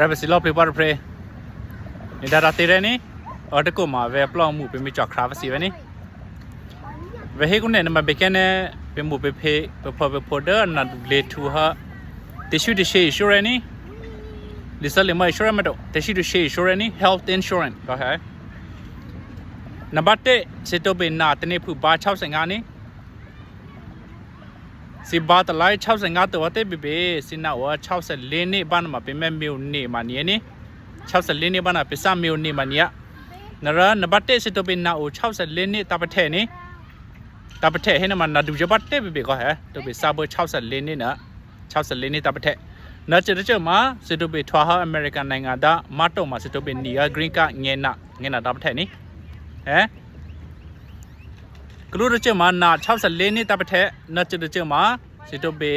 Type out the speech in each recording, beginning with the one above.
ဒါပဲစီလော့ပလေးပါပရေနေဒါရာတေရနေအော်တကုမှာပဲပလော့မှုပြမိကြောက်ခရာဖစီပဲနေဝဟေကုနဲ့နမဘကနဲ့ပြမှုပဖေပဖေပဖေဒနာဒူလေထူဟာတရှိတရှိရှူရနေလစ်စလီမရှူရမတော့တရှိတရှိရှူရနေ health insurance တော့ဟဲနံပါတ်1စစ်တော့ပင်နာတနေ့ဖူပါ65နေ စီဘာတလိုက်65တော်တဲ့ဘဘေစင်နာဝ64နေ့ဘာနမပင်မဲ့မြို့နေ့မှာနီနေ64နေ့ဘာနပစမြို့နေ့မှာနီရနရနဘတ်တဲ့စတပင်နာအို64နေ့တပထဲနေတပထဲဟဲနမနာဒူဂျဘတ်တဲ့ဘဘေကဟဲတပစာဘ64နေ့နာ64နေ့တပထဲနာချေချေမှာစတပထွာဟာအမေရိကန်နိုင်ငံသားမတ်တော်မှာစတပနီယာဂရင်းကငဲနာငဲနာတပထဲနေဟဲ ကလူရချမှာနာ64နှစ်တပထက်နတ်ချရချမှာစစ်တော့ပေ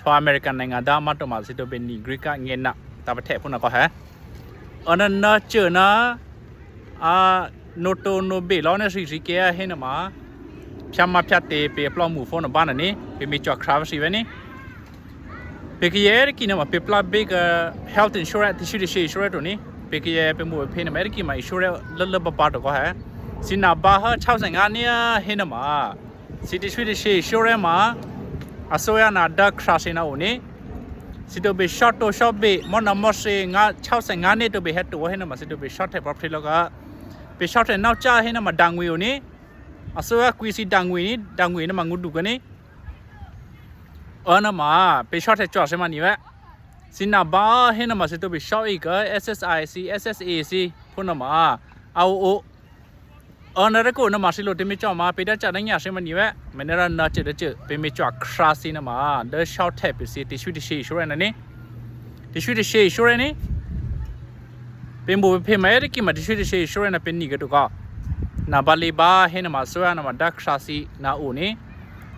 ထွာအမေရိကန်နိုင်ငံသားမတော်မှာစစ်တော့ပေနီဂရိကငေနာတပထက်ဖုနာကဟဲအနနချနာအာနိုတိုနိုဘေလောနေစီစီကဲဟင်းနမှာဖြတ်မဖြတ်တေပေပလော့မှုဖုန်းဘာနနေပေမီချော့ခရာစီဝဲနေပေကရဲကိနမှာပေပလဘေက health insurance တရှိတရှိ insurance တို့နေပေကရဲပေမှုဖေးနမဲကိမှာ insurance လလဘပါတော့ကဟဲ စင်နာဘာဟာ65နေဟင်းနမှာစီတီရွှေတရှိရှိုးရဲမှာအစိုးရနာဒက်ခရာစင်နာဦးနေစီတိုဘေရှော့တိုရှော့ဘေမနမဆေငါ65နေတိုဘေဟက်တိုဟင်းနမှာစီတိုဘေရှော့တဲ့ပရိုဖီလောကဘေရှော့တဲ့နောက်ကြဟင်းနမှာဒန်ငွေဦးနေအစိုးရကွီစီဒန်ငွေနေဒန်ငွေနမှာငုဒုကနေအော်နမှာဘေရှော့တဲ့ကြော့စမနီဝဲစင်နာဘာဟင်းနမှာစီတိုဘေရှော့ဧက SSIC SSAC ဖုန်းနမှာအော onare ko na masilo demi chaw ma peda cha nang ya shema niwe menera na che de che pemi chaw krasi na ma the short tap is it tissue tissue sure na ne tissue tissue sure ne pembo pe ma er ki ma tissue tissue sure na pen ni ga to ka na bali ba he na ma so ya na ma dak krasi na u ne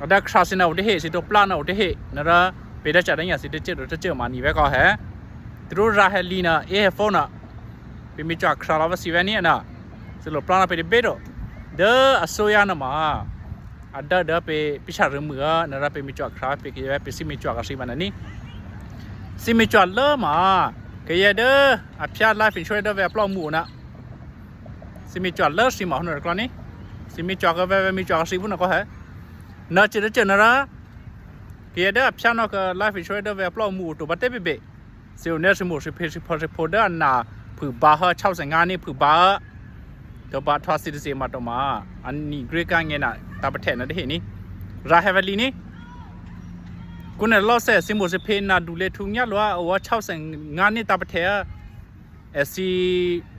dak krasi na u de he si to plan na u de he na ra peda cha nang ya si de che do de che ma ni we ka he သူတို့ရာဟယ်လီနာအေဖောနာပေမီချာခရာလာဝစီဝနီနာ လိုပလာပေဘေတော့ဒေအစိုးရနမှာအဒဒပေပိချာရမှုကနရပေမီချောခရာပေကေပစီမီချောကစီမနနီစီမီချောလမှာကရဒအဖျား life insurance တော့ပဲပလောက်မှုနာစီမီချောလစီမဟနရကလနီစီမီချောကပဲမီချောစီဘူးနကောဟဲနာချရချနရာကရဒအဖျားနော်က life insurance တော့ပဲပလောက်မှုတော့ဘတ်တေပေစီယိုနေစမှုစီဖေစီဖော်ဖော်ဒါနာဖူဘာဟာ65နှစ်ဖူဘာ တော့ဘာထွားစစ်စေမတော့မှာအန်နီဂရကငဲနာတပထက်နဲ့တဟိနီရာဟဗလီနီကုနလောဆဲစင်မိုစဖေနာဒူလေထုံညလောဝ65နှစ်တပထက်အစီ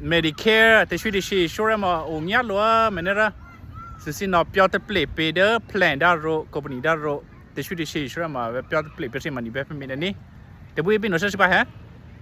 မက်ဒီကယ်တရှိတရှိရှိုရမအိုညလောမနရာစစင်နော်ပြောတပလေပေဒပလန်ဒါရိုကုမ္ပဏီဒါရိုတရှိတရှိရှိုရမပြောတပလေပြစီမနီပဲဖမီနေတပွေးပင်နော်ဆက်စပါဟဲ